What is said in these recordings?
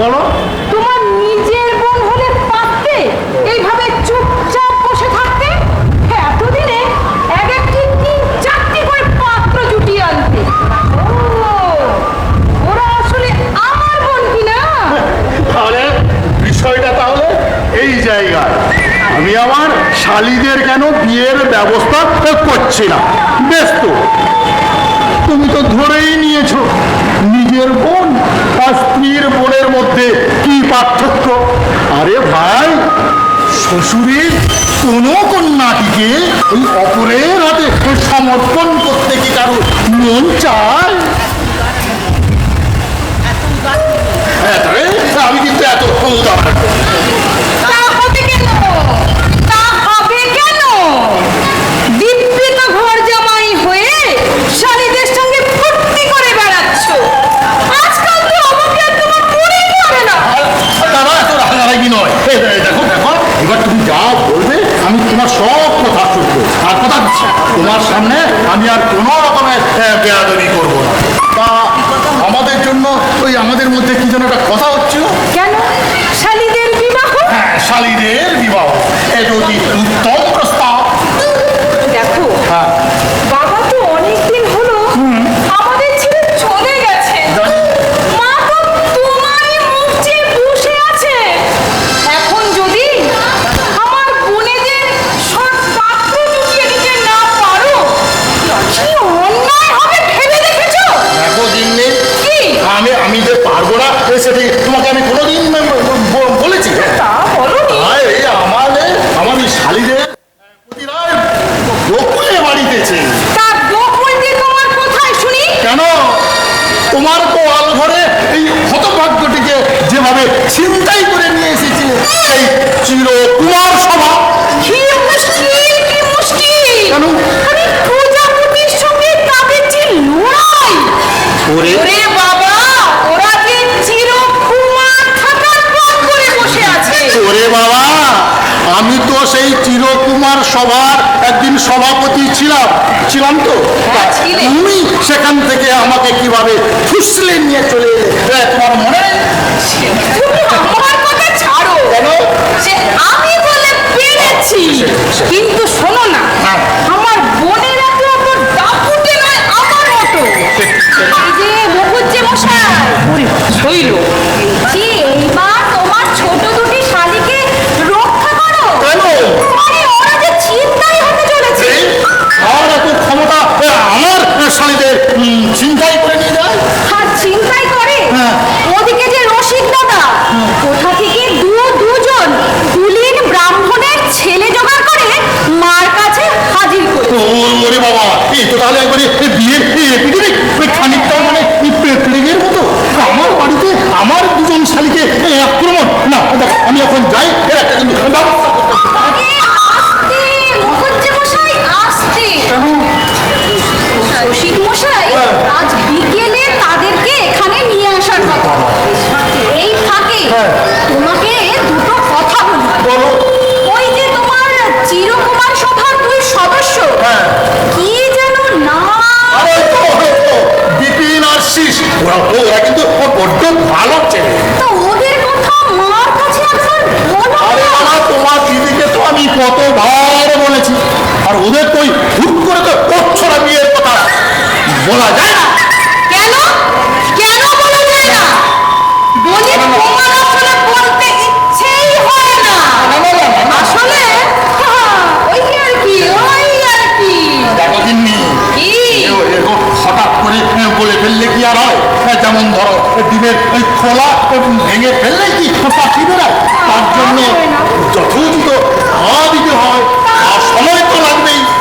বলো। তোমার নিজের বোন হলে পাততে এইভাবে চুপচাপ বসে থাকতে? হ্যাঁ, এতদিনে এক একটি তিন চারটি করে পাত্র জুটিয়ে আনতে। ওরা আসলে আমার বোন কিনা? তাহলে বিষয়টা তাহলে এই জায়গায়। আমি আমার শালিদের কেন বিয়ের ব্যবস্থা করছি না? ব্যস্ত। তুমি তো ধরেই নিয়েছো নিজের বোন আর স্ত্রীর বোনের মধ্যে কি পার্থক্য? আরে ভাই, শ্বশুরের কোন কন্যাটিকে ওই অপরের হাতে সমর্পণ করতে কি কারও মন চায়? হ্যাঁ, আমি কিন্তু এত ক্ষমতা তোমার সামনে আমি আর কোনো রকমের বেয়াদি করব না। তা আমাদের জন্য ওই আমাদের মধ্যে কি যেন একটা কথা হচ্ছিল? কেন? শালীদের বিবাহ? হ্যাঁ শালীদের বিবাহ। এ যদি উত্তম বক্তৃতা সেখান থেকে আমাকে কীভাবে ফুসলে নিয়ে চলে এলে? তোমার মনে কিন্তু শোনো না আমার বোনের এত অত ডাকুটে নয় আমার মতো। যে মুখুজ্জে মশাই শৈল যে ওরে বাবা। এই তো তাহলে একবারে বিয়ে খানিকটা মানে পেতলিগের মতো। আমার বাড়িতে আমার তোদের তো হুট করে তো করছ বিয়ের কথা বলা যায় না। কেন? কেন বলা যায় না? বলি বলে ফেললে কি আর হয়? যেমন ধরো ওই খোলা ভেঙে ফেললে কি? পাখি বেড়ায়? তার জন্য যথোচিত খাওয়া দিতে হয়। 我们不能被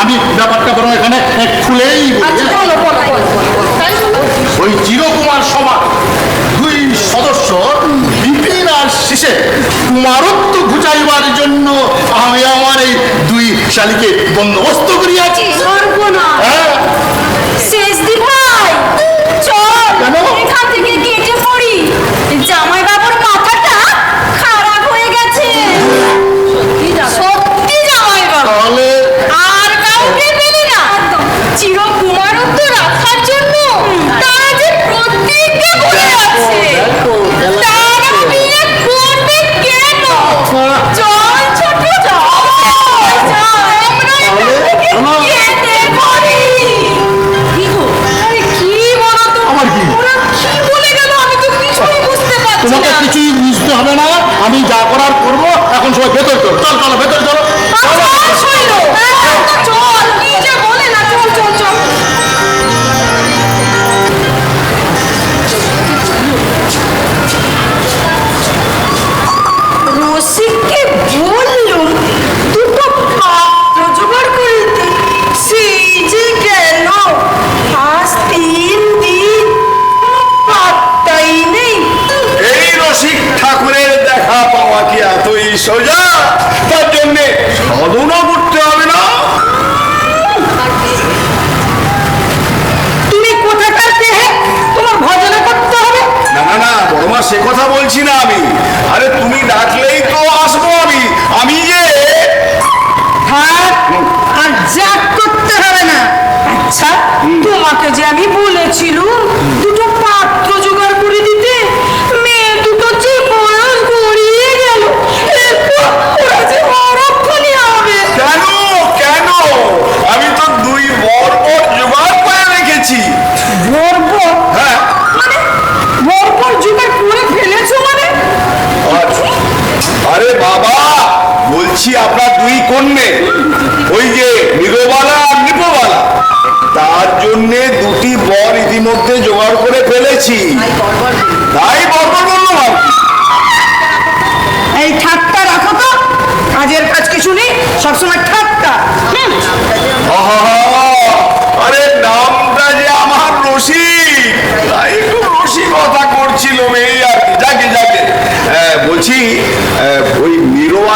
আমি ব্যাপারটা বরং এখানে খুলেই হ্যাঁ? ওই চিরকুমার সভা দুই সদস্য বিপিন আর শেষে কুমারত্ব ঘুচাইবার জন্য আমি আমার এই দুই শালিকে বন্দোবস্ত করিয়াছি। সোজা তার জন্যে সাধনা করতে হবে না। তুমি কোথাকার তোমার ভজনা করতে হবে? না না না বড়মা সে কথা বলছি না আমি। আরে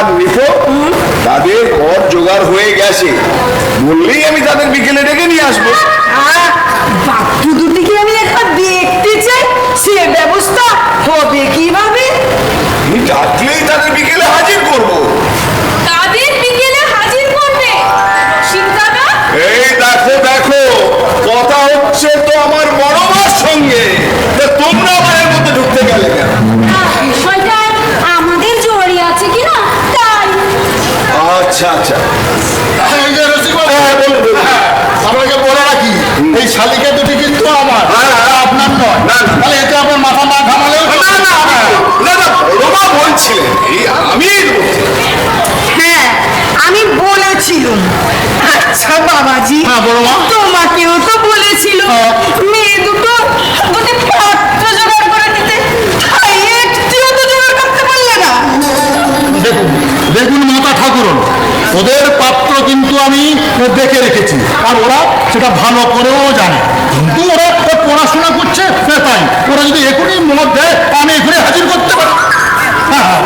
নাম নিতো তাদের ঘর জোগাড় হয়ে গেছে। বললেই আমি তাদের বিকেলে ডেকে নিয়ে আসব। বাপু দুটিকে আমি একবার দেখতে চাই। সে ব্যবস্থা হবে কীভাবে? তুমি ডাকলেই তাদের বিকেলে হাজির এটা ভালো করেও জানে। কিন্তু ওরা পড়াশোনা করছে হ্যাঁ, তাই। ওরা যদি এখনই মত দেয় আমি এখানে হাজির করতে পারি হ্যাঁ, হ্যাঁ।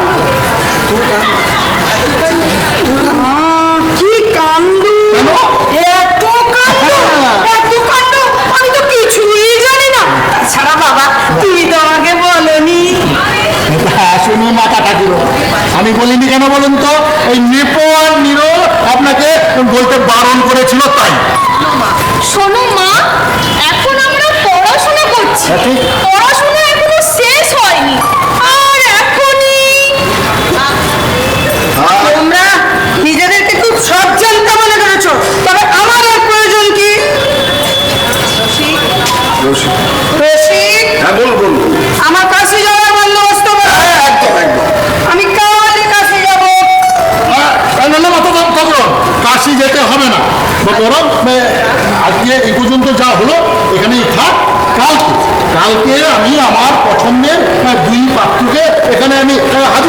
আমি বলিনি। কেন বলুন তো? ওই নেপাল নিরো আপনাকে বলতে বারণ করেছিল তাই। শোনো মা এখন আমরা পড়াশোনা করছি। হ্যাঁ, পড়াশোনা এখনও শেষ হয়নি। আর এখনই তোমরা নিজেদেরকে খুব সজ্জনতা মনে করেছ? তবে আমার প্রয়োজন কি? রসিক। করো আজকে এই পর্যন্ত যা হলো, এখানেই থাক। কালকে কালকে আমি আমার পছন্দের দুই পাত্রকে এখানে আমি হাজির